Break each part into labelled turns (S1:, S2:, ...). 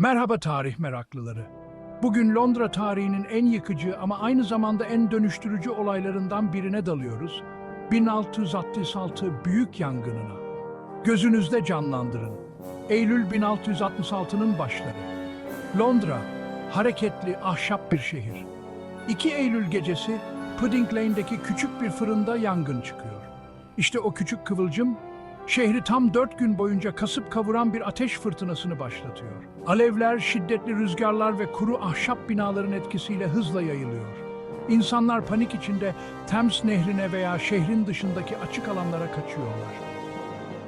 S1: Merhaba tarih meraklıları. Bugün Londra tarihinin en yıkıcı ama aynı zamanda en dönüştürücü olaylarından birine dalıyoruz. 1666 Büyük Yangınına. Gözünüzde canlandırın. Eylül 1666'nın başları. Londra, hareketli, ahşap bir şehir. 2 Eylül gecesi Pudding Lane'deki küçük bir fırında yangın çıkıyor. İşte o küçük kıvılcım şehri tam dört gün boyunca kasıp kavuran bir ateş fırtınasını başlatıyor. Alevler, şiddetli rüzgarlar ve kuru ahşap binaların etkisiyle hızla yayılıyor. İnsanlar panik içinde Thames Nehri'ne veya şehrin dışındaki açık alanlara kaçıyorlar.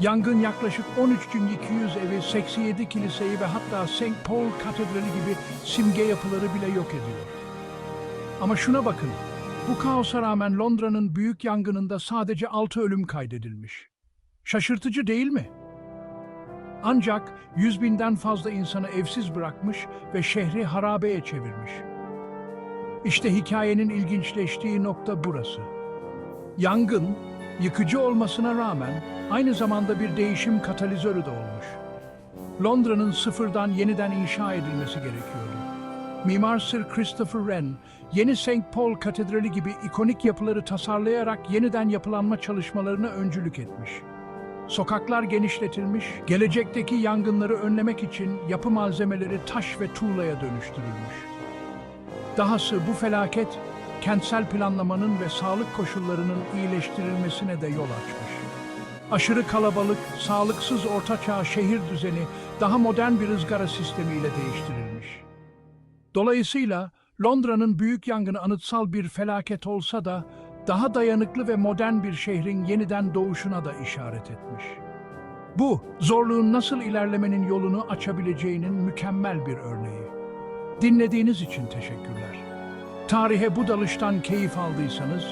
S1: Yangın yaklaşık 13.200 evi, 87 kiliseyi ve hatta St. Paul Katedrali gibi simge yapıları bile yok ediyor. Ama şuna bakın, bu kaosa rağmen Londra'nın büyük yangınında sadece 6 ölüm kaydedilmiş. Şaşırtıcı değil mi? Ancak 100 binden fazla insanı evsiz bırakmış ve şehri harabeye çevirmiş. İşte hikayenin ilginçleştiği nokta burası. Yangın, yıkıcı olmasına rağmen aynı zamanda bir değişim katalizörü de olmuş. Londra'nın sıfırdan yeniden inşa edilmesi gerekiyordu. Mimar Sir Christopher Wren, yeni St. Paul Katedrali gibi ikonik yapıları tasarlayarak yeniden yapılanma çalışmalarına öncülük etmiş. Sokaklar genişletilmiş, gelecekteki yangınları önlemek için yapı malzemeleri taş ve tuğlaya dönüştürülmüş. Dahası bu felaket, kentsel planlamanın ve sağlık koşullarının iyileştirilmesine de yol açmış. Aşırı kalabalık, sağlıksız ortaçağ şehir düzeni daha modern bir ızgara sistemiyle değiştirilmiş. Dolayısıyla Londra'nın büyük yangını anıtsal bir felaket olsa da daha dayanıklı ve modern bir şehrin yeniden doğuşuna da işaret etmiş. Bu, zorluğun nasıl ilerlemenin yolunu açabileceğinin mükemmel bir örneği. Dinlediğiniz için teşekkürler. Tarihe bu dalıştan keyif aldıysanız,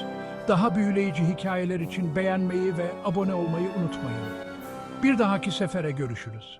S1: daha büyüleyici hikayeler için beğenmeyi ve abone olmayı unutmayın. Bir dahaki sefere görüşürüz.